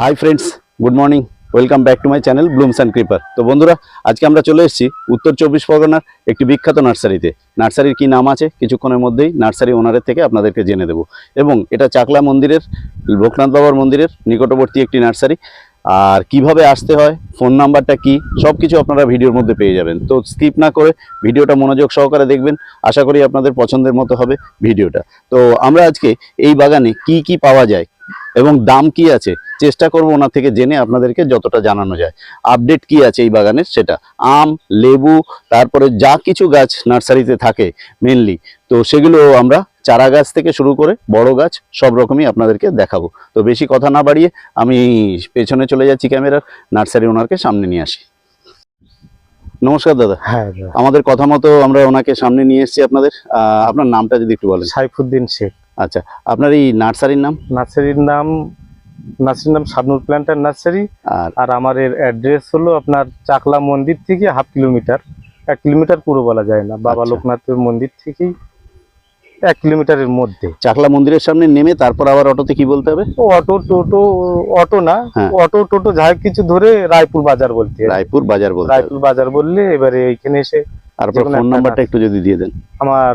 Hi friends good morning welcome back to my channel blooms and creeper তো বন্ধুরা, আজকে আমরা চলে এসেছি উত্তর চব্বিশ পরগনার একটি বিখ্যাত নার্সারিতে। নার্সারির কি নাম আছে? কিছুক্ষণের মধ্যেই নার্সারি ওনারের থেকে আপনাদেরকে জেনে দেবো। এবং এটা চাকলা মন্দিরের লোকনাথ বাবার মন্দিরের নিকটবর্তী একটি নার্সারি। আর কীভাবে আসতে হয়, ফোন নাম্বারটা কি সব কিছু আপনারা ভিডিওর মধ্যে পেয়ে যাবেন। তো স্কিপ না করে ভিডিওটা মনোযোগ সহকারে দেখবেন। আশা করি আপনাদের পছন্দের মতো হবে ভিডিওটা। তো আমরা আজকে এই বাগানে কি কি পাওয়া যায় এবং দাম কি আছে? চেষ্টা করব ওনার থেকে জেনে আপনাদেরকে যতটা জানানো যায়। আপডেট কি আছে এই বাগানের সেটা আম লেবু তারপরে যা কিছু গাছ নার্সারিতে থাকে মেনলি তো সেগুলো আমরা চারা গাছ থেকে শুরু করে বড় গাছ সব রকমই আপনাদেরকে দেখাবো। তো বেশি কথা না বাড়িয়ে আমি পেছনে চলে যাচ্ছি ক্যামেরার নার্সারি ওনারকে সামনে নিয়ে আসি। নমস্কার দাদা। হ্যাঁ আমাদের কথা মতো আমরা ওনাকে সামনে নিয়ে এসেছি আপনাদের। আপনার নামটা যদি একটু বলেন। সাইফুদ্দিন শেখ। আচ্ছা আপনার এই নার্সারির নাম? নার্সারির নাম নার্সারির নাম শাবনুর প্ল্যান্টার নার্সারি। আর? আর আমার এর অ্যাড্রেস হলো আপনার চাকলা মন্দির থেকে হাফ কিলোমিটার। এক কিলোমিটার পুরো বলা যায় না বাবা আচ্ছা। লোকনাথের মন্দির থেকেই এক কিলোমিটারের মধ্যে। চাকলা মন্দিরের সামনে নেমে তারপর আবার অটোতে কি বলতে হবে? অটো টোটো অটো না হ্যাঁ। অটো টোটো যাই কিছু ধরে রায়পুর বাজার বলতে। রায়পুর বাজার বলতে রায়পুর বাজার বললে এবারে এইখানে এসে যেকোনো ফোন নাম্বারটা একটু যদি দিয়ে দেন। আমার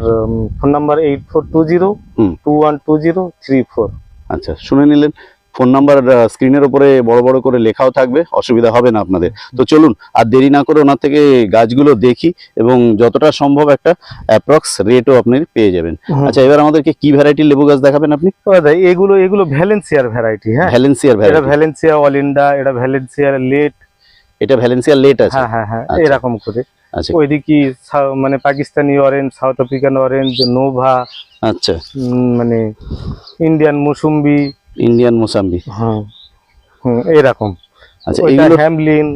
phone number eight four two zero. Two one two zero three four আচ্ছা শুনে নিলেন। ফোন নাম্বার স্ক্রিনের উপরে বড় বড় করে লেখাও থাকবে অসুবিধা হবে না আপনাদের। তো চলুন আর দেরি না করে ওনার থেকে গাছগুলো দেখি এবং যতটা সম্ভব একটা অ্যাপ্রক্স রেটও আপনি পেয়ে যাবেন। আচ্ছা এবার আমাদেরকে কি ভ্যারাইটির লেবু গাছ দেখাবেন আপনি? এগুলো এগুলো ভ্যালেন্সিয়ার ভ্যারাইটি হ্যাঁ? ভ্যালেন্সিয়ার এটা ভ্যারাইটি ভ্যালেন্সিয়া অলিন্ডা এটা ভ্যালেন্সিয়ার লেট এটা ভ্যালেন্সিয়ার লেট আছে। হ্যাঁ হ্যাঁ হ্যাঁ আচ্ছা। এরকম করে। আচ্ছা। ওইদিকে মানে Pakistani orange south African orange nova আচ্ছা। মানে ইন্ডিয়ান মুসুম্বি ইন্ডিয়ান মোসাম্বি হুম এরকম। আচ্ছা এইগুলো হ্যামলিন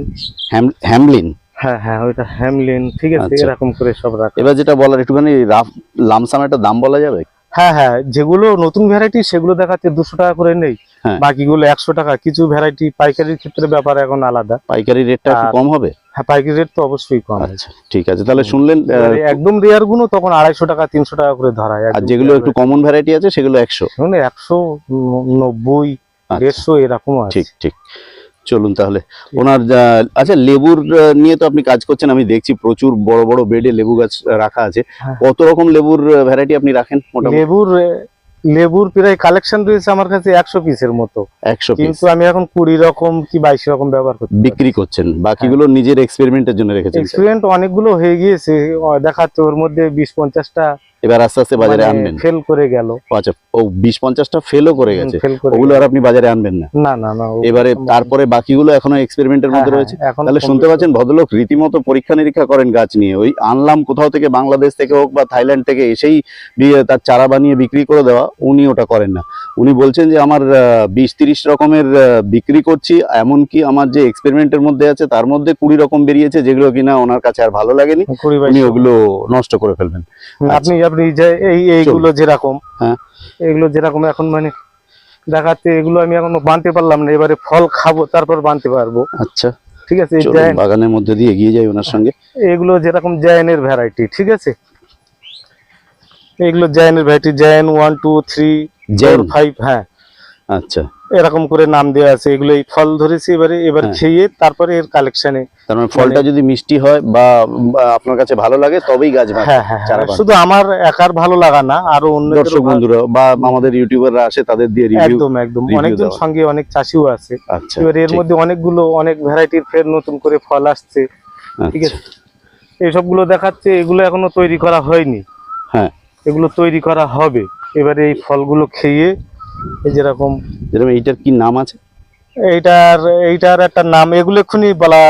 হ্যামলিন? হ্যাঁ হ্যাঁ ওইটা হ্যামলিন ঠিক আছে আচ্ছা। এরকম করে সব রাখা। এবার যেটা বলার একটুখানি রাফ লামসাম একটা দাম বলা যাবে? হ্যাঁ হ্যাঁ যেগুলো নতুন ভ্যারাইটি সেগুলো দেখাচ্ছে দুশো টাকা করে নেই। হ্যাঁ। বাকিগুলো একশো টাকা। কিছু ভ্যারাইটি পাইকারির ক্ষেত্রে ব্যাপার এখন আলাদা। পাইকারি রেটটা কম হবে? হ্যাঁ পাইকারি রেট তো অবশ্যই কম। আচ্ছা ঠিক আছে তাহলে শুনলেন একদম রেয়ারগুলো তখন আড়াইশো টাকা তিনশো টাকা করে ধরা আর যেগুলো একটু কমন ভ্যারাইটি আছে সেগুলো একশো। একশো নব্বই আচ্ছা, দেড়শো এরকম ঠিক ঠিক। চলুন তাহলে। ওনার আচ্ছা লেবুর নিয়ে তো আপনি কাজ করছেন আমি দেখছি প্রচুর বড় বড় বেডে লেবু গাছ রাখা আছে। হ্যাঁ। কত রকম লেবুর ভ্যারাইটি আপনি রাখেন লেবুর লেবুর প্রায় কালেকশন রয়েছে আমার কাছে একশো পিসের মতো। একশো কিন্তু আমি এখন কুড়ি রকম কি বাইশ রকম ব্যবহার করছি বিক্রি করছেন। বাকিগুলো নিজের এক্সপেরিমেন্টের জন্য রেখেছেন। এক্সপেরিমেন্ট অনেকগুলো হয়ে গিয়েছে। দেখা দেখাচ্ছে ওর মধ্যে বিশ পঞ্চাশটা এবার আস্তে আস্তে বাজারে আনবেন। ফেল করে গেল। আচ্ছা ও বিশ পঞ্চাশটা ফেলও করে গেছে। ওগুলো আর আপনি বাজারে আনবেন না। না না না এবারে তারপরে বাকিগুলো এখনও এক্সপেরিমেন্টের হ্যাঁ, মধ্যে হ্যাঁ, রয়েছে তাহলে শুনতে পাচ্ছেন ভদ্রলোক রীতিমতো পরীক্ষা নিরীক্ষা করেন গাছ নিয়ে। ওই আনলাম কোথাও থেকে বাংলাদেশ থেকে হোক বা থাইল্যান্ড থেকে এসেই তার চারা বানিয়ে বিক্রি করে দেওয়া উনি ওটা করেন না। উনি বলছেন যে আমার বিশ তিরিশ রকমের বিক্রি করছি এমনকি আমার যে এক্সপেরিমেন্টের মধ্যে আছে তার মধ্যে কুড়ি রকম বেরিয়েছে যেগুলো কিনা ওনার কাছে আর ভালো লাগেনি। উনি ওগুলো নষ্ট করে ফেলবেন। আপনি আপনি যে এই এইগুলো যেরকম হ্যাঁ। এইগুলো যেরকম এখন মানে দেখাতে এগুলো আমি এখনও বানতে পারলাম না এবারে ফল খাব তারপর বানতে পারব। আচ্ছা। ঠিক আছে বাগানের মধ্যে দিয়ে এগিয়ে যাই ওনার সঙ্গে। এগুলো যেরকম জায়নের ভ্যারাইটি ঠিক আছে? এগুলো জায়নের variety Zion one two three gen five হ্যাঁ। আচ্ছা। এরকম করে নাম দেওয়া আছে এগুলো এই ফল ধরেছি এবারে এবার হ্যাঁ। খেয়ে তারপরে এর কালেকশনে তার মানে ফলটা যদি মিষ্টি হয় বা আপনার কাছে ভালো লাগে তবেই গাছ হ্যাঁ হ্যাঁ হ্যাঁ। বানানো। শুধু আমার একার ভালো লাগা না আরও অন্য দর্শক বন্ধুরা বা আমাদের ইউটিউবাররা আসে তাদের দিয়ে রিভিউ একদম একদম। অনেকজন সঙ্গে অনেক চাষিও আছে। আচ্ছা এবার এর মধ্যে অনেকগুলো অনেক ভ্যারাইটির ফের নতুন করে ফল আসছে। ঠিক আচ্ছা, আছে? এইসবগুলো দেখাচ্ছে এগুলো এখনও তৈরি করা হয়নি। হ্যাঁ। এগুলো তৈরি করা হবে। এবারে এই ফলগুলো খেয়ে এই যেরকম যেরকম এইটার কি নাম আছে? এইটার এইটার একটা নাম এগুলো এক্ষুনি বলা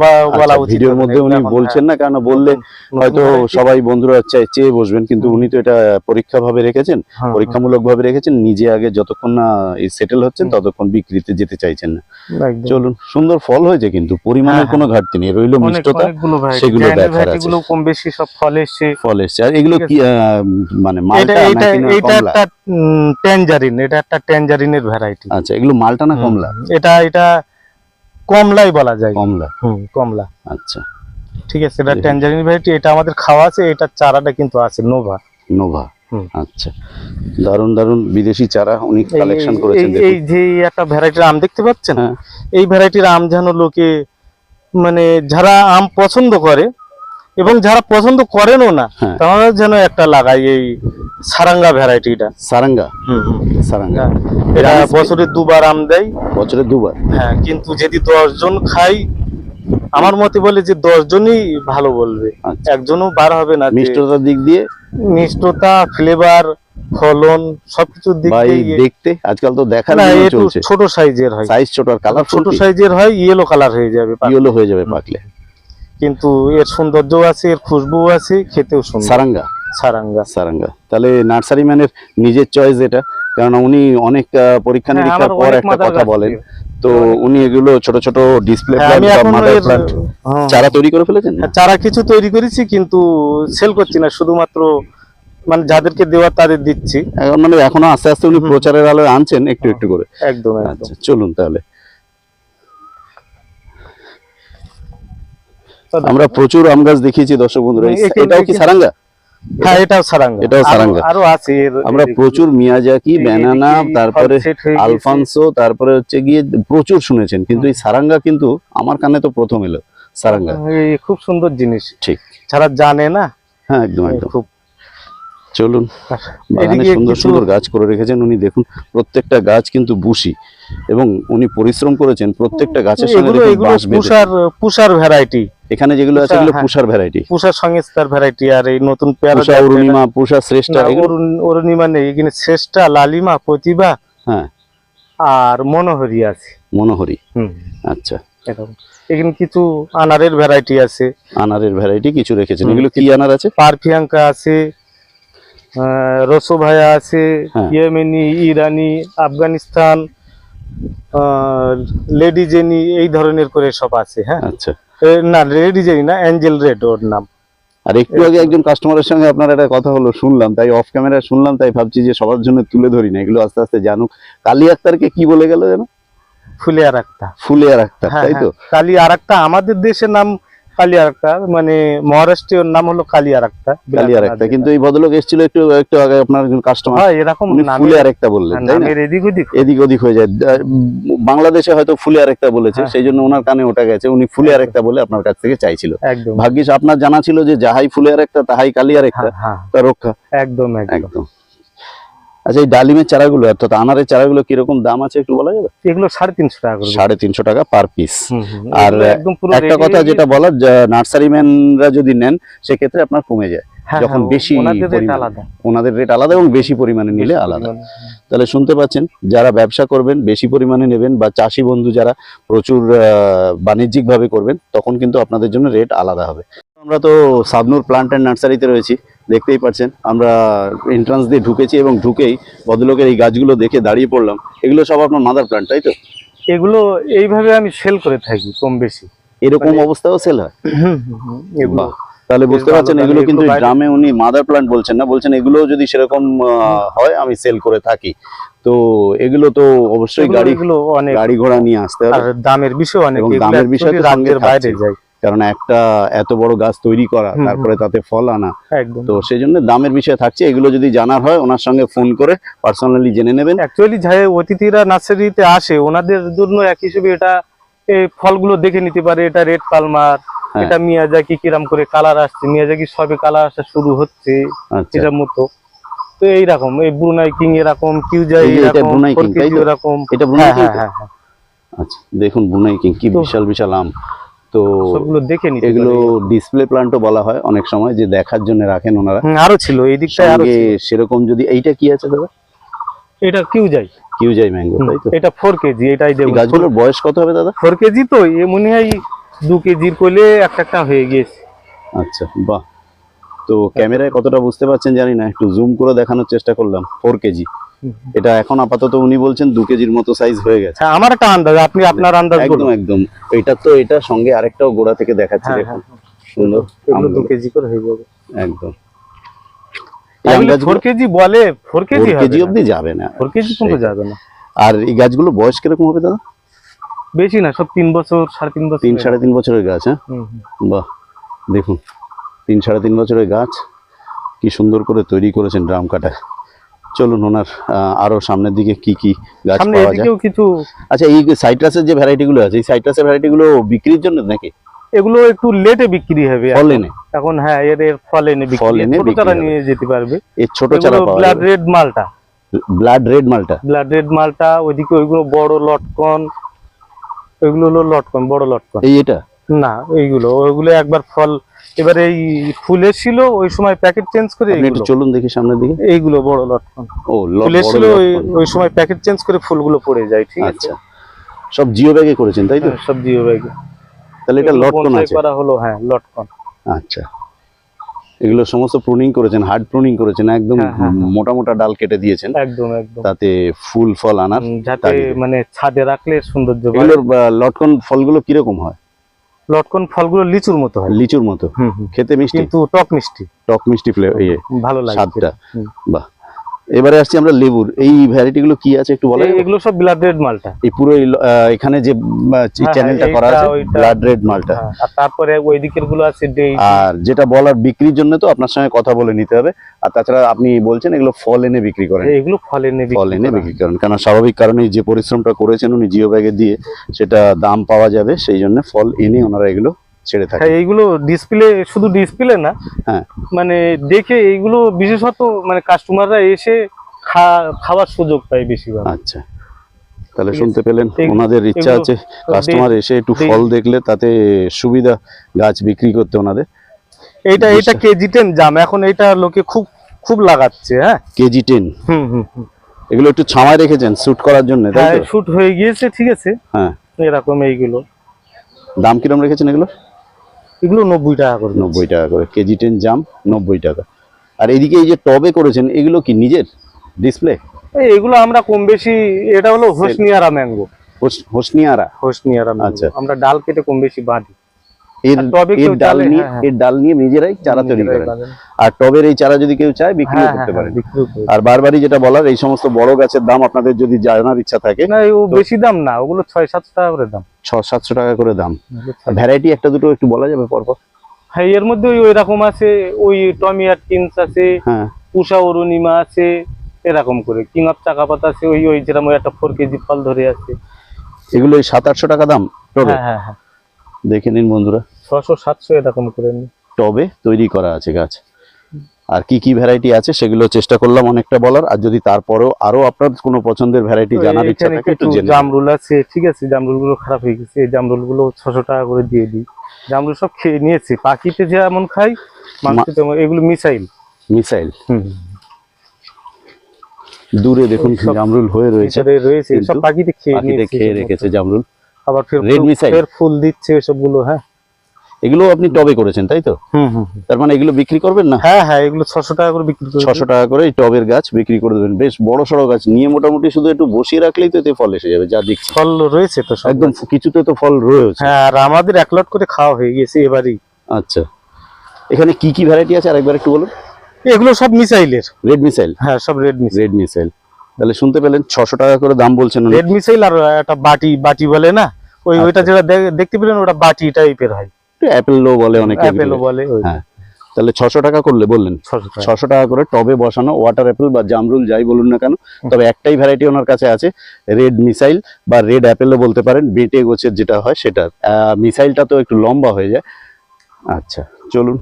বলা আচ্ছা, উচিত। ভিডিওর মধ্যে উনি বলছেন না কারণ বললে? হ্যাঁ, হয়তো সবাই বন্ধুরা চেয়ে বসবেন কিন্তু উনি তো এটা পরীক্ষা ভাবে রেখেছেন হ্যাঁ, পরীক্ষামূলক ভাবে রেখেছেন নিজে আগে যতক্ষণ না সেটেল হচ্ছেন ততক্ষণ বিক্রিতে যেতে চাইছেন না। হ্যাঁ, চলুন সুন্দর ফল হয়েছে কিন্তু পরিমাণের হ্যাঁ, কোনো ঘাটতি নেই রইল মিষ্টতা সেগুলো দেখার আছে। গুলো কম বেশি সব ফল এসছে। ফল এসছে আর এগুলো কি মানে মালটা এটা এটা একটা ট্যাঞ্জারিন এটা একটা ট্যাঞ্জারিনের ভ্যারাইটি আচ্ছা এগুলো মালটা না কমলা? এটা এটা কমলাই বলা যায়। কমলা। হুম কমলা। আচ্ছা। ঠিক আছে এটা। ট্যাঞ্জারিন ভ্যারাইটি এটা আমাদের খাওয়া আছে এটা চারাটা কিন্তু আছে নোভা নোভা হুম। আচ্ছা। দারুণ দারুণ বিদেশি চারা উনি কালেকশন করেছেন এই যে একটা ভ্যারাইটির আম দেখতে পাচ্ছেন? হ্যাঁ। এই ভ্যারাইটির আম যেন লোকে মানে যারা আম পছন্দ করে এবং যারা পছন্দ করেনও না হ্যাঁ। তারা যেন একটা লাগাই এই সারাঙ্গা ভ্যারাইটিটা। সারাঙ্গা? সারাঙ্গা। এটা বছরে দুবার আম দেয়। বছরে দুবার? হ্যাঁ কিন্তু যদি দশ জন খাই আমার মতে বলে যে দশ জনই ভালো বলবে। আচ্ছা। একজনও বার হবে না মিষ্টতার দিক দিয়ে? মিষ্টতা ফ্লেভার ফলন সবকিছুর দিক দিয়ে দেখতে? আজকাল তো দেখা না চলছে। ছোট সাইজের হয়। সাইজ ছোট আর কালার ছোট সাইজের হয় ইয়েলো কালার হয়ে যাবে। ইয়েলো হয়ে যাবে পাকলে। কিন্তু এর সৌন্দর্য আছে এর খুশবু আছে খেতেও সুন্দর। সারাঙ্গা? সারাঙ্গা। সারাঙ্গা। তাহলে নার্সারি ম্যানের নিজের চয়েস এটা কারণ উনি অনেক পরীক্ষা হ্যাঁ, নিরীক্ষার পর একটা কথা বলেন। তো উনি এগুলো ছোট ছোট ডিসপ্লে প্ল্যান্ট হ্যাঁ, চারা তৈরি করে ফেলেছেন? হ্যাঁ, চারা কিছু তৈরি করেছি কিন্তু সেল করছি না শুধুমাত্র মানে যাদেরকে দেওয়া তাদের দিচ্ছি। মানে এখনও আস্তে আস্তে উনি প্রচারের আলোয় আনছেন একটু একটু করে। একদম একদম। আচ্ছা চলুন তাহলে। আমরা প্রচুর আম গাছ দেখিয়েছি দর্শক বন্ধুরা। এটাও কি সারাঙ্গা? হ্যাঁ এটাও সারাঙ্গা। এটাও সারাঙ্গা। আরও আছে আমরা প্রচুর মিয়াজাকি ব্যানানা তারপরে। আলফানসো তারপরে হচ্ছে গিয়ে প্রচুর শুনেছেন। কিন্তু এই সারাঙ্গা কিন্তু আমার কানে তো প্রথম এলো সারাঙ্গা। খুব সুন্দর জিনিস। ঠিক। যারা জানে না হ্যাঁ একদম একদম। খুব চলুন বাগানে সুন্দর সুন্দর গাছ করে রেখেছেন। উনি দেখুন প্রত্যেকটা গাছ কিন্তু বুসি এবং উনি পরিশ্রম করেছেন প্রত্যেকটা গাছের সঙ্গে পুষার ভ্যারাইটি এখানে যেগুলো আছে এগুলো হ্যাঁ। পুষার ভ্যারাইটি পুষার সংস্থার ভ্যারাইটি আর এই নতুন পেয়ারা অরুণিমা পুষা শ্রেষ্ঠ অরুণিমা নেই এখানে শ্রেষ্ঠা লালিমা প্রতিভা হ্যাঁ। আর মনোহরি আছে। মনোহরি। হুম। আচ্ছা। এখানে কিছু আনারের ভ্যারাইটি আছে। আনারের ভ্যারাইটি কিছু রেখেছেন। এগুলো কি আনার আছে? পারফিয়াঙ্কা আছে রসোভায়া আছে হ্যাঁ। ইয়েমেনি ইরানি আফগানিস্তান আহ, লেডি জেনি এই ধরনের করে সব আছে হ্যাঁ। আচ্ছা। না লেডি জেনি না অ্যাঞ্জেল রেড ওর নাম। আর একটু আগে একজন কাস্টমারের সঙ্গে আপনার একটা কথা হলো শুনলাম তাই অফ ক্যামেরা শুনলাম তাই ভাবছি যে সবার জন্য তুলে ধরি না এগুলো আস্তে আস্তে জানুক। কালী আক্তারকে কি বলে গেল যেন? ফুলিয়া রাখতা ফুলিয়া রাখতা হ্যাঁ, তাই তো? কালী কালি আর আমাদের দেশের নাম কালি একটা মানে মহারাষ্ট্রীয় নাম হলো কালি একটা কালী একটা কিন্তু এই ভদ্রলোক এসেছিল একটু একটু আগে আপনার একজন কাস্টমার হয় এরকম উনি নামের- ফুলে আর একটা বললেন তাই না? নামের এদিক ওদিক। এদিক ওদিক হয়ে যায়। বাংলাদেশে হয়তো ফুলে আরেকটা বলেছে হ্যাঁ। সেই জন্য ওনার কানে ওটা গেছে উনি ফুলে আরেকটা বলে আপনার কাছ থেকে চাইছিল। ভাগ্যিস আপনার জানা ছিল যে যাহাই ফুলে আরেকটা তাহাই কালি আরেকটা হ্যাঁ। হ্যাঁ রক্ষা। একদম। একদম। আচ্ছা এই ডালিমের চারাগুলো অর্থাৎ আনারের চারাগুলো কীরকম দাম আছে একটু বলা যাবে? এগুলো সাড়ে তিনশো টাকা সাড়ে তিনশো টাকা পার পিস। আর একটা কথা যেটা বলার নার্সারি ম্যানরা যদি নেন সেক্ষেত্রে আপনার কমে যায়। হ্যাঁ, যখন হ্যাঁ, বেশি ওনাদের রেট আলাদা। এবং বেশি পরিমাণে নিলে আলাদা। তাহলে শুনতে পাচ্ছেন যারা ব্যবসা করবেন বেশি পরিমাণে নেবেন বা চাষি বন্ধু যারা প্রচুর বাণিজ্যিক ভাবে করবেন তখন কিন্তু আপনাদের জন্য রেট আলাদা হবে। আমরা তো সাবনুর প্লান্ট অ্যান্ড নার্সারিতে রয়েছি। দেখতেই পাচ্ছেন আমরা এন্ট্রান্স দিয়ে ঢুকেছি এবং ঢুকেই ভদ্রলোকের এই গাছগুলো দেখে দাঁড়িয়ে পড়লাম। এগুলো সব আপনার মাদার প্লান্ট তাই তো? এগুলো এইভাবে আমি সেল করে থাকি কম বেশি। এরকম মানে- অবস্থাও সেল হয়। তাহলে বুঝতে পারছেন এগুলো কিন্তু গ্রামে উনি মাদার প্লান্ট বলছেন না বলছেন এগুলো যদি সেরকম হয় আমি সেল করে থাকি। তো এগুলো তো অবশ্যই গাড়ি অনেক গাড়ি ঘোড়া নিয়ে আসতে হবে। দামের বিষয় অনেক দামের বিষয় রাজ্যের বাইরে। যায়। কারণ একটা এত বড় গাছ তৈরি করা তারপরে তাতে ফল আনা। তো সেই জন্য দামের বিষয় থাকছে এগুলো যদি জানার হয় ওনার সঙ্গে ফোন করে পার্সোনালি জেনে নেবেন। অ্যাকচুয়ালি যে অতিথিরা নার্সারিতে আসে ওনাদের জন্য এক হিসেবে এটা এই ফলগুলো দেখে নিতে পারে এটা রেড পালমার হ্যাঁ। এটা মিয়াজাকি কিরাম করে কালার আসছে মিয়াজাকি সবে কালার আসা শুরু হচ্ছে আচ্ছা। এটার মতো। তো এইরকম এই ব্রুনাই কিং এরকম কিউজাই এই যে এটা ব্রুনাই কিং? এরকম। হ্যাঁ হ্যাঁ হ্যাঁ। আচ্ছা দেখুন বুনাই কিং কি বিশাল বিশাল আম। তো সবগুলো দেখে নিতে এগুলো। ডিসপ্লে প্ল্যান্টও বলা হয় অনেক সময় যে দেখার জন্য রাখেন ওনারা। আরও ছিল এই দিকটায় আরও সেরকম যদি এইটা কি আছে দাদা? এটা কিউজাই। কিউজাই ম্যাঙ্গো তাই তো? এটা ফোর কেজি এটাই দেব। গাছগুলোর বয়স কত হবে দাদা? ফোর কেজি তো এ মনে হয় দু কেজির কইলে একটা একটা হয়ে গিয়েছে। আচ্ছা বাহ। তো ক্যামেরায় কতটা বুঝতে পারছেন জানি না একটু জুম করে দেখানোর চেষ্টা করলাম ফোর কেজি এটা এখন আপাতত উনি বলছেন দু কেজির মতো সাইজ হয়ে গেছে। হ্যাঁ আমার একটা আন্দাজ আপনি আপনার আন্দাজ একদম একদম। এটা তো এটা সঙ্গে আরেকটাও গোড়া থেকে দেখাচ্ছে হ্যাঁ, দেখুন। হ্যাঁ। সুন্দর। দু কেজি করে হয়ে যাবে একদম ফোর কেজি বলে ফোর কেজি কেজি অবধি যাবে না। ফোর কেজি যাবে না। আর এই গাছগুলো বয়স কীরকম হবে দাদা? বেশি না সব তিন বছর সাড়ে তিন বছর। তিন সাড়ে তিন বছরের গাছ হ্যাঁ। বাহ দেখুন। তিন সাড়ে তিন বছরের গাছ। কি সুন্দর করে তৈরি করেছেন ড্রাম কাটা চলুন ওনার আরও সামনের দিকে কি কি গাছ পাওয়া যায়। কিছু আচ্ছা এই সাইট্রাসের যে ভ্যারাইটি গুলো আছে এই সাইট্রাসের ভ্যারাইটি গুলো বিক্রির জন্য নাকি? এগুলো একটু লেটে বিক্রি হবে ফল এনে এখন হ্যাঁ এর এর ফল এনে বিক্রি। ফল এনে ছোট চারা নিয়ে যেতে পারবে। এই ছোট চারা পাওয়া ব্লাড রেড মালটা। ব্লাড রেড মালটা? ব্লাড রেড মালটা ওইদিকে ওইগুলো বড় লটকন। ওইগুলো হলো লটকন বড় লটকন। এই এটা? না এইগুলো ওইগুলো একবার ফল এবার এই ফুল এসেছিল ওই সময় প্যাকেট চেঞ্জ করে একটু চলুন দেখি সামনের দিকে। এইগুলো বড় লটকন। ও ফুল এসেছিল ওই সময় প্যাকেট চেঞ্জ করে ফুলগুলো পড়ে যায় ঠিক আছে? আচ্ছা। সব জিও ব্যাগে করেছেন তাই তো? হ্যাঁ, সব জিও ব্যাগে। তাহলে এটা লটকন আছে। করা হলো হ্যাঁ লটকন। আচ্ছা। এগুলো সমস্ত প্রুনিং করেছেন হার্ড প্রুনিং করেছেন একদম হ্যাঁ, হ্যাঁ। মোটা মোটা ডাল কেটে দিয়েছেন। একদম একদম। তাতে ফুল ফল আনার যাতে মানে ছাদে রাখলে সৌন্দর্য। এগুলোর লটকন ফলগুলো কীরকম হয়? লটকন ফলগুলো লিচুর মতো হয়। লিচুর মতো। খেতে মিষ্টি? কিন্তু টক মিষ্টি। টক মিষ্টি ফ্লেভার ইয়ে ভালো লাগে স্বাদটা। বাহ। এবারে আসছি আমরা লেবুর। এই ভ্যারাইটি গুলো কি আছে একটু বলা? এগুলো সব ব্লাড রেড মালটা। এই পুরো এখানে যে হ্যাঁ, চ্যানেলটা করা আছে ব্লাড রেড মালটা। হ্যাঁ, আর তারপরে ওই দিকেরগুলো আছে আর যেটা বলার বিক্রির জন্য তো আপনার সঙ্গে কথা বলে নিতে হবে। আর তাছাড়া আপনি বলছেন এগুলো ফল এনে বিক্রি করেন। এগুলো ফল এনে বিক্রি ফল এনে বিক্রি করেন। কারণ স্বাভাবিক কারণে যে পরিশ্রমটা করেছেন উনি জিও ব্যাগে দিয়ে সেটা দাম পাওয়া যাবে সেই জন্য ফল এনে ওনারা এগুলো ছেড়ে থাকে। হ্যাঁ এইগুলো ডিসপ্লে শুধু ডিসপ্লে না হ্যাঁ। মানে দেখে এইগুলো বিশেষত মানে কাস্টমাররা এসে খাওয়ার সুযোগ পায় বেশিরভাগ। আচ্ছা। তাহলে শুনতে পেলেন ওনাদের ইচ্ছা আছে কাস্টমার এসে একটু ফল দেখলে তাতে সুবিধা গাছ বিক্রি করতে ওনাদের। এটা এটা কেজি টেন জাম এখন এটা লোকে খুব খুব লাগাচ্ছে হ্যাঁ। কেজি টেন হুম হুম। এগুলো একটু ছামায় রেখেছেন শুট করার জন্য তাই হ্যাঁ শুট হয়ে গিয়েছে ঠিক আছে। হ্যাঁ। এরকম এইগুলো। দাম কিরম রেখেছেন এগুলো? এগুলো নব্বই টাকা করে নব্বই টাকা করে। কেজি টেন জাম নব্বই টাকা। আর এদিকে এই যে টবে করেছেন এগুলো কি নিজের ডিসপ্লে এগুলো আমরা কম বেশি এটা হলো হোসনিয়ারা ম্যাঙ্গো হোসনিয়ারা? হোসনিয়ারা আচ্ছা। আমরা ডাল কেটে কম বেশি বাঁধি। এর এর ডাল নিয়ে হ্যাঁ, হ্যাঁ। এর ডাল নিয়ে নিজেরাই চারা তৈরি করেন। আর টবের এই চারা যদি কেউ চায় হ্যাঁ, করতে পারেন। আর বারবারই যেটা বলার এই সমস্ত বড় গাছের দাম আপনাদের যদি জানার ইচ্ছা থাকে না ও বেশি দাম না ওগুলো ছয় সাতশো টাকা করে দাম। ছ সাতশো টাকা করে দাম। ভ্যারাইটি একটা দুটো একটু বলা যাবে পরপর? হ্যাঁ এর মধ্যে ওই রকম আছে ওই টমি আছে উষা অরুণিমা আছে এরকম করে। কিং অফ চাকাপাত আছে ওই ওই যেরকম একটা ফোর কেজি ফল ধরে আছে। এগুলো সাত আটশো টাকা দাম হ্যাঁ হ্যাঁ হ্যাঁ। দেখে নিন বন্ধুরা। ছশো সাতশো এরকম করে টবে তৈরি করা আছে গাছ। আর কি কি ভ্যারাইটি আছে সেগুলো চেষ্টা করলাম অনেকটা বলার। আর যদি তারপরেও আরও আপনার কোনো পছন্দের ভ্যারাইটি জানার ইচ্ছা থাকে একটু জেনে জামরুল আছে ঠিক আছে জামরুলগুলো খারাপ হয়ে গেছে। এই জামরুলগুলো ছশো টাকা করে দিয়ে দিই। জামরুল সব খেয়ে নিয়েছি। পাখিতে যেমন খাই এগুলো মিসাইল। মিসাইল। দূরে দেখুন জামরুল হয়ে রয়েছে। রয়েছে। সব পাখিতে খেয়ে খেয়ে রেখেছে জামরুল। আবার Red ফুল- ফের ফুল দিচ্ছে ওসবগুলো হ্যাঁ। এগুলো আপনি টবে করেছেন তাই তো? হুম হুম হুম। তার মানে এগুলো বিক্রি করবেন না? হ্যাঁ হ্যাঁ এগুলো ছশো টাকা করে বিক্রি ছশো টাকা করে এই টবের গাছ বিক্রি করে দেবেন। বেশ বড় সড়ো গাছ নিয়ে মোটামুটি শুধু একটু বসিয়ে রাখলেই তো এতে ফল এসে যাবে যা দেখছি। ফল রয়েছে তো একদম কিছুতে তো ফল রয়েছে। হ্যাঁ আর আমাদের এক লট করে খাওয়া হয়ে গেছে এবারই। আচ্ছা। এখানে কি কি ভ্যারাইটি আছে? আরেকবার একটু বলুন। এগুলো সব মিসাইলের। রেড মিসাইল হ্যাঁ সব রেড মিসাইল রেড মিসাইল তাহলে শুনতে পেলেন ছশো টাকা করে দাম বলছেন রেড মিসাইল আর একটা বাটি বাটি বলে না? ওই আচ্ছা। ওইটা যেটা দেখতে পেলেন ওটা বাটি টাইপের হয়। অ্যাপেলো বলে অনেকে অ্যাপেলও এগুলো। বলে হ্যাঁ। তাহলে ছশো টাকা করলে বললেন ছশো টাকা। করে টবে বসানো ওয়াটার অ্যাপেল বা জামরুল যাই বলুন না কেন তবে একটাই ভ্যারাইটি ওনার কাছে আছে রেড মিসাইল বা রেড অ্যাপেলও বলতে পারেন বেটে গোছের যেটা হয় সেটা। মিসাইলটা তো একটু লম্বা হয়ে যায়। আচ্ছা চলুন।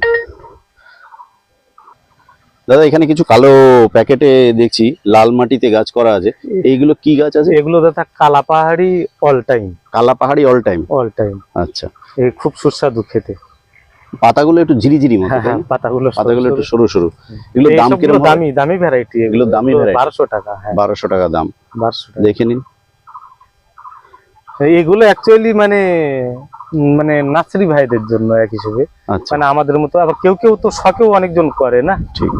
দাদা এখানে কিছু কালো প্যাকেটে দেখছি লাল মাটিতে গাছ করা আছে। এইগুলো কি গাছ আছে? এগুলো দাদা কালা পাহাড়ি অল টাইম কালা পাহাড়ি অল টাইম অল টাইম আচ্ছা। এই খুব সুস্বাদু খেতে। পাতাগুলো একটু ঝিরিঝিরি মতো হ্যাঁ হ্যাঁ পাতাগুলো পাতাগুলো একটু সরু। সরু এগুলো দাম কীরকম দামি দামি ভ্যারাইটি এগুলো। দামি variety? বারোশো টাকা হ্যাঁ। বারোশো টাকা দাম। বারোশো টাকা। দেখে নিন। এগুলো অ্যাকচুয়ালি মানে মানে নার্সারি ভাইদের জন্য এক হিসেবে। আচ্ছা। মানে আমাদের মতো আবার কেউ কেউ তো শখেও অনেকজন করে না? ঠিক।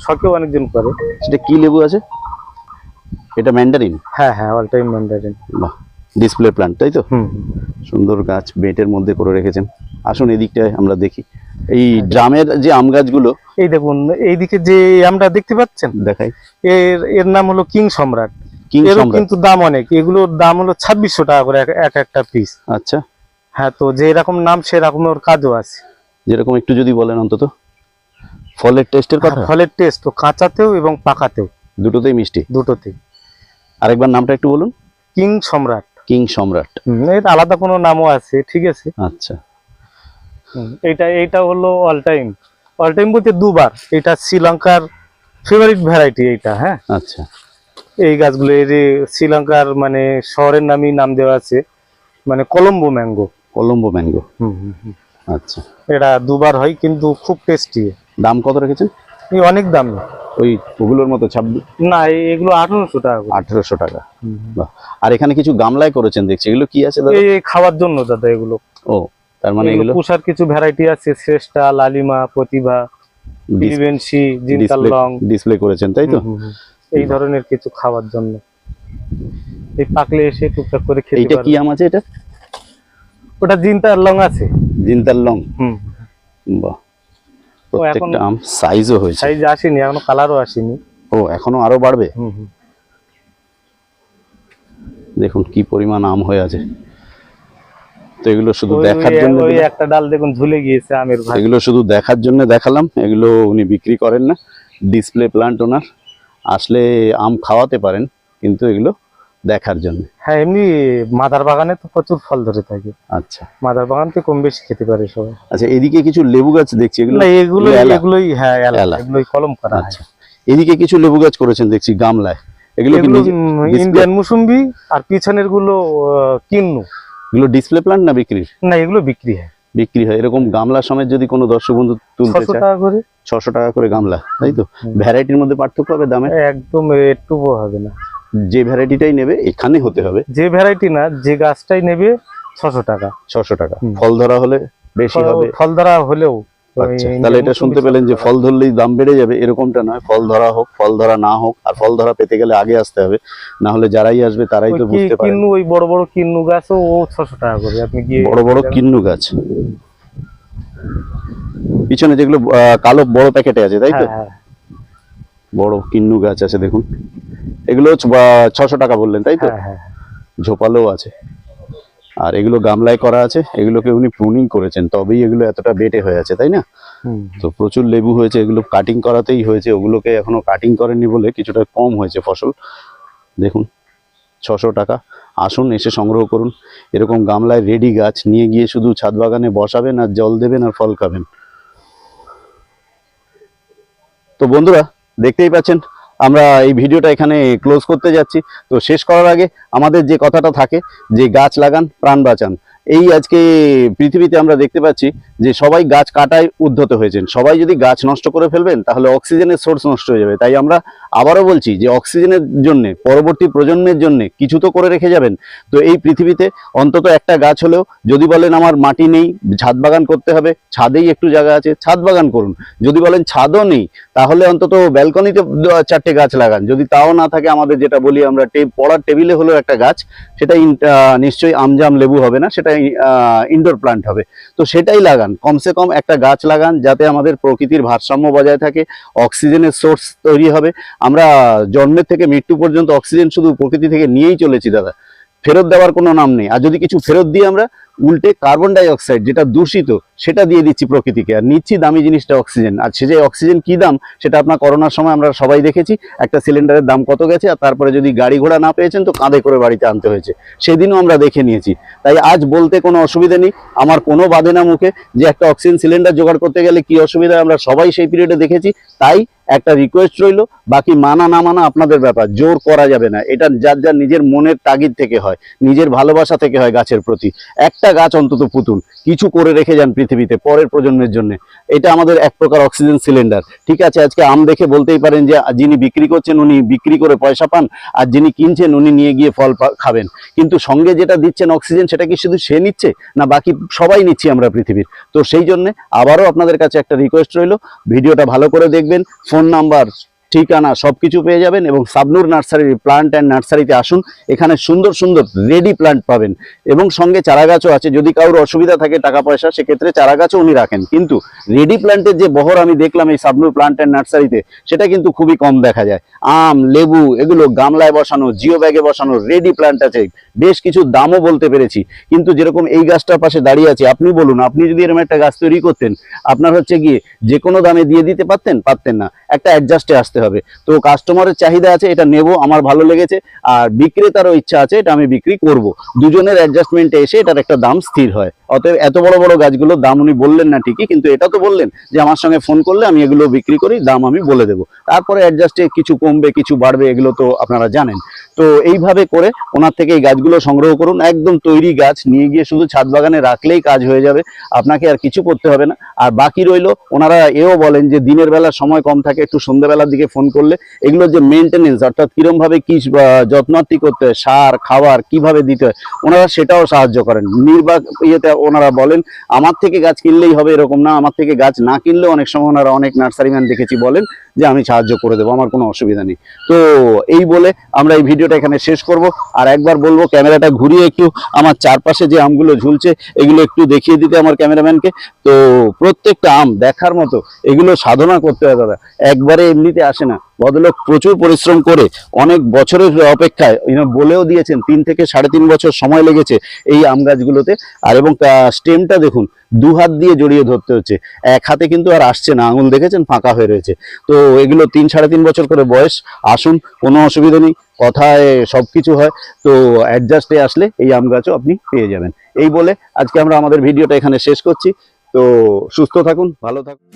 শখেও অনেকজন করে। সেটা কি লেবু আছে? এটা ম্যান্ডারিন হ্যাঁ হ্যাঁ অল টাইম ম্যান্ডারিন বাহ ডিসপ্লে প্ল্যান্ট তাই তো। সুন্দর গাছ বেটের মধ্যে করে রেখেছেন। আসুন এদিকটায় আমরা দেখি। এই ড্রামের যে আম গাছগুলো এই দেখুন এইদিকে যে আমরা দেখতে পাচ্ছেন? দেখাই। এর এর নাম হলো কিং সম্রাট। কিন্তু দাম অনেক। এগুলোর দাম হলো ছাব্বিশশো টাকা করে এক- এক একটা পিস আচ্ছা। হ্যাঁ তো যে রকম নাম সেরকম ওর কাজও আছে। যেরকম একটু যদি বলেন অন্তত। ফলের টেস্টের কথা? ফলের টেস্ট তো কাঁচাতেও এবং পাকাতেও। দুটোতেই মিষ্টি? দুটোতেই। আরেকবার নামটা একটু বলুন। কিং সম্রাট। কিং সম্রাট। এর আলাদা কোনো নামও আছে ঠিক আছে? আচ্ছা। হুম, এইটা এইটা হলো অল টাইম অল টাইম বলতে দুবার। এটা শ্রীলঙ্কার ফেভারিট ভ্যারাইটি এইটা হ্যাঁ? আচ্ছা। এই গাছগুলো এর শ্রীলঙ্কার মানে শহরের নামই নাম দেওয়া আছে মানে কলম্বো ম্যাঙ্গো। কলম্বো ম্যাঙ্গো। আচ্ছা। এটা দুবার হয় কিন্তু খুব টেস্টি। দাম কত রেখেছেন? এই অনেক দাম। ওই ওগুলোর মতো ছাব্বিশ না এগুলো আঠারোশো টাকা আঠারোশো টাকা। আর এখানে কিছু গামলায় করেছেন দেখছি। এগুলো কি আছে দাদা? এই খাওয়ার জন্য দাদা এগুলো। ও তার মানে এগুলো পুষার কিছু ভ্যারাইটি আছে শ্রেষ্ঠা লালিমা প্রতিভা ডিসপ্লে করেছেন তাই তো। এই ধরনের কিছু খাওয়ার জন্য। এই পাকলে এসে টুকটাক করে খেতে এইটা কি আম আছে এটা? ওটা জিনতালং আছে। জিন্তার লং? হুম। বাহ। প্রত্যেকটা আম সাইজও হয়েছে। সাইজ আসেনি এখনও কালারও আসেনি। ও এখনও আরও বাড়বে? হুম দেখুন কি পরিমাণ আম হয়ে আছে। তো এগুলো শুধু দেখার জন্য ওই একটা ডাল দেখুন ঝুলে গিয়েছে আমের ভাই এগুলো শুধু দেখার জন্য দেখালাম। এগুলো উনি বিক্রি করেন না। ডিসপ্লে প্লান্ট ওনার। আসলে আম খাওয়াতে পারেন কিন্তু এগুলো দেখার জন্য। হ্যাঁ এমনি মাদার বাগানে তো প্রচুর ফল ধরে থাকে। আচ্ছা। মাদার বাগান তো কম বেশি খেতে পারে সবাই। আচ্ছা এদিকে কিছু লেবু গাছ দেখছি এগুলো না এগুলো। এগুলোই হ্যাঁ। এগুলোই কলম করা আচ্ছা। এদিকে কিছু লেবু গাছ করেছেন দেখছি গামলায়। এগুলো ইন্ডিয়ান মুসুম্বি আর পিছনেরগুলো কিন্নু। এগুলো ডিসপ্লে প্লান্ট না বিক্রির? না এগুলো বিক্রি হয়। বিক্রি হয়। এরকম গামলা সমেত যদি কোনো দর্শক বন্ধু তুলতে ছশো চায় টাকা করে। ছশো টাকা করে গামলা তাই তো? ভ্যারাইটির মধ্যে পার্থক্য হবে দামে? একদম একটুকু হবে না। যে ভ্যারাইটিটাই নেবে এখানে হতে হবে। যে ভ্যারাইটি না যে গাছটাই নেবে ছশো টাকা। ছশো টাকা। ফল ধরা হলে বেশি হবে। ফল ধরা হলেও তাহলে এটা শুনতে পেলেন যে ফল ধরলেই দাম বেড়ে যাবে এরকমটা নয়। ফল ধরা হোক ফল ধরা না হোক আর ফল ধরা পেতে গেলে আগে আসতে হবে। না হলে যারাই আসবে তারাই তো বুঝতে কিন্নু ওই বড় বড় কিন্নু গাছও ও ছশো টাকা করে আপনি গিয়ে বড় বড় কিন্নু গাছ। পিছনে যেগুলো কালো বড় প্যাকেটে আছে তাই তো? হ্যাঁ, হ্যাঁ, বড় কিন্নু গাছ আছে দেখুন। এগুলো ছশো টাকা বললেন তাই তো? হ্যাঁ। ঝোপালো আছে। আর এগুলো গামলায় করা আছে এগুলোকে উনি প্রুনিং করেছেন তবেই এগুলো এতটা বেটে হয়ে আছে তাই না? তো প্রচুর লেবু হয়েছে এগুলো কাটিং করাতেই হয়েছে ওগুলোকে এখনও কাটিং করেননি বলে কিছুটা কম হয়েছে ফসল। দেখুন ছশো টাকা। আসুন এসে সংগ্রহ করুন। এরকম গামলায় রেডি গাছ নিয়ে গিয়ে শুধু ছাদ বাগানে বসাবেন আর জল দেবেন আর ফল খাবেন। তো বন্ধুরা দেখতেই পাচ্ছেন আমরা এই ভিডিওটা এখানে ক্লোজ করতে যাচ্ছি। তো শেষ করার আগে আমাদের যে কথাটা থাকে, যে গাছ লাগান, প্রাণ বাঁচান। এই আজকে পৃথিবীতে আমরা দেখতে পাচ্ছি যে সবাই গাছ কাটায় উদ্ধত হয়েছেন। সবাই যদি গাছ নষ্ট করে ফেলবেন, তাহলে অক্সিজেনের সোর্স নষ্ট হয়ে যাবে। তাই আমরা আবারও বলছি যে অক্সিজেনের জন্য, পরবর্তী প্রজন্মের জন্য কিছু তো করে রেখে যাবেন। তো এই পৃথিবীতে অন্তত একটা গাছ হলেও, যদি বলেন আমার মাটি নেই, ছাদ বাগান করতে হবে, ছাদেই একটু জায়গা আছে, ছাদ বাগান করুন। যদি বলেন ছাদও নেই, তাহলে অন্তত ব্যালকনিতে চারটে গাছ লাগান। যদি তাও না থাকে, আমাদের যেটা বলি আমরা পড়ার টেবিলে হলেও একটা গাছ, সেটা নিশ্চয়ই আমজাম লেবু হবে না, সেটা ইনডোর প্লান্ট হবে। তো সেটাই লাগান। কমসে কম একটা গাছ লাগান যাতে আমাদের প্রকৃতির ভারসাম্য বজায় থাকে অক্সিজেনের সোর্স তৈরি হবে। আমরা জন্মের থেকে মৃত্যু পর্যন্ত অক্সিজেন শুধু প্রকৃতি থেকে নিয়েই চলেছি, দাদা। ফেরত দেওয়ার কোনো নাম নেই। আর যদি কিছু ফেরত দিই আমরা উল্টে কার্বন ডাই অক্সাইড যেটা দূষিত, সেটা দিয়ে দিচ্ছি প্রকৃতিকে। আর নিচ্ছি দামি জিনিসটা অক্সিজেন আর সে যে অক্সিজেন কি দাম, সেটা আপনার করোনার সময় আমরা সবাই দেখেছি, একটা সিলিন্ডারের দাম কত গেছে, আর তারপরে যদি গাড়ি ঘোড়া না পেয়েছেন, তো কাঁধে করে বাড়িতে আনতে হয়েছে। সেদিনও আমরা দেখে নিয়েছি। তাই আজ বলতে কোনো অসুবিধা নেই। আমার কোনো বাধে না মুখে যে একটা অক্সিজেন সিলিন্ডার জোগাড় করতে গেলে কি অসুবিধা, আমরা সবাই সেই পিরিয়ডে দেখেছি। তাই একটা রিকোয়েস্ট রইল, বাকি মানা না মানা আপনাদের ব্যাপার, জোর করা যাবে না। এটা যার যার নিজের মনের তাগিদ থেকে হয়, নিজের ভালোবাসা থেকে হয় গাছের প্রতি। একটা গাছ অন্তত পুতুন কিছু করে রেখে যান পৃথিবীতে পরের প্রজন্মের জন্য। এটা আমাদের এক প্রকার অক্সিজেন সিলিন্ডার। ঠিক আছে, আজকে আম দেখে বলতেই পারেন যে যিনি বিক্রি করছেন উনি বিক্রি করে পয়সা পান, আর যিনি কিনছেন উনি নিয়ে গিয়ে ফল খাবেন। কিন্তু সঙ্গে যেটা দিচ্ছেন অক্সিজেন, সেটা কি শুধু সে নিচ্ছে, না বাকি সবাই নিচ্ছি আমরা পৃথিবীর? তো সেই জন্য আবারও আপনাদের কাছে একটা রিকোয়েস্ট রইল। ভিডিওটা ভালো করে দেখবেন। ফোন নাম্বার ঠিকানা সবকিছু পেয়ে যাবেন এবং সাবনুর নার্সারির প্লান্ট অ্যান্ড নার্সারিতে আসুন, এখানে সুন্দর সুন্দর রেডি প্লান্ট পাবেন। এবং সঙ্গে চারা গাছও আছে, যদি কারোর অসুবিধা থাকে টাকা পয়সা, সেক্ষেত্রে চারা গাছও উনি রাখেন। কিন্তু রেডি প্লান্টের যে বহর আমি দেখলাম এই সাবনুর প্লান্ট অ্যান্ড নার্সারিতে সেটা কিন্তু খুবই কম দেখা যায়। আম, লেবু, এগুলো গামলায় বসানো, জিও ব্যাগে বসানো রেডি প্লান্ট আছে। বেশ কিছু দামও বলতে পেরেছি। কিন্তু যেরকম এই গাছটার পাশে দাঁড়িয়ে আছে, আপনি বলুন, আপনি যদি এরকম একটা গাছ তৈরি করতেন, আপনার হচ্ছে গিয়ে যে কোনো দামে দিয়ে দিতে পারতেন? পারতেন না। একটা অ্যাডজাস্টে আসতে হবে। তো কাস্টমারের চাহিদা আছে, এটা নেব, আমার ভালো লেগেছে, আর বিক্রেতারও ইচ্ছা আছে, এটা আমি বিক্রি করব। দুজনের অ্যাডজাস্টমেন্টে এসে এটার একটা দাম স্থির হয়। অতএব এত বড় বড় গাছগুলোর দাম উনি বললেন না ঠিকই, কিন্তু এটা তো বললেন যে আমার সঙ্গে ফোন করলে আমি এগুলো বিক্রি করি, দাম আমি বলে দেবো। তারপরে অ্যাডজাস্টে কিছু কমবে, কিছু বাড়বে, এগুলো তো আপনারা জানেন। তো এইভাবে করে ওনার থেকে এই গাছগুলো সংগ্রহ করুন। একদম তৈরি গাছ, নিয়ে গিয়ে শুধু ছাদ বাগানে রাখলেই কাজ হয়ে যাবে। আপনাকে আর কিছু করতে হবে না। আর বাকি রইল, ওনারা এও বলেন যে দিনের বেলা সময় কম থাকে, একটু সন্ধ্যাবেলার দিকে ফোন করলে। এগুলোর যে মেনটেনেন্স অর্থাৎ কিরম ভাবে কি যত্নার্থী করতে হয়, সার, খাবার কীভাবে দিতে হয়, ওনারা সেটাও সাহায্য করেন। নির্বাক, ইয়েতে ওনারা বলেন, আমার থেকে গাছ কিনলেই হবে এরকম না। আমার থেকে গাছ না কিনলে অনেক সময় ওনারা অনেক নার্সারিম্যান দেখেছি বলেন যে আমি সাহায্য করে দেবো। আমার কোনো অসুবিধা নেই। তো এই বলে আমরা এই ভিডিওটা এখানে শেষ করব। আর একবার বলব, ক্যামেরাটা ঘুরিয়ে একটু আমার চারপাশে যে আমগুলো ঝুলছে, এগুলো একটু দেখিয়ে দিতে আমার ক্যামেরাম্যানকে। তো প্রত্যেকটা আম দেখার মতো এগুলো সাধনা করতে হয় দাদা। একবারে এমনিতে আসে না। ভদ্রলোক প্রচুর পরিশ্রম করে অনেক বছরের অপেক্ষায় বলেও দিয়েছেন, তিন থেকে সাড়ে তিন বছর সময় লেগেছে এই আম গাছগুলোতে। আর এবং স্টেমটা দেখুন, দু হাত দিয়ে জড়িয়ে ধরতে হচ্ছে। এক হাতে কিন্তু আর আসছে না, আঙুল দেখেছেন? ফাঁকা হয়ে রয়েছে। তো এগুলো তিন সাড়ে তিন বছর করে বয়স, আসুন, কোনো অসুবিধা নেই, কথায় সব কিছু হয়। তো অ্যাডজাস্টে আসলে এই আম গাছও আপনি পেয়ে যাবেন। এই বলে আজকে আমরা আমাদের ভিডিওটা এখানে শেষ করছি। তো সুস্থ থাকুন, ভালো থাকুন।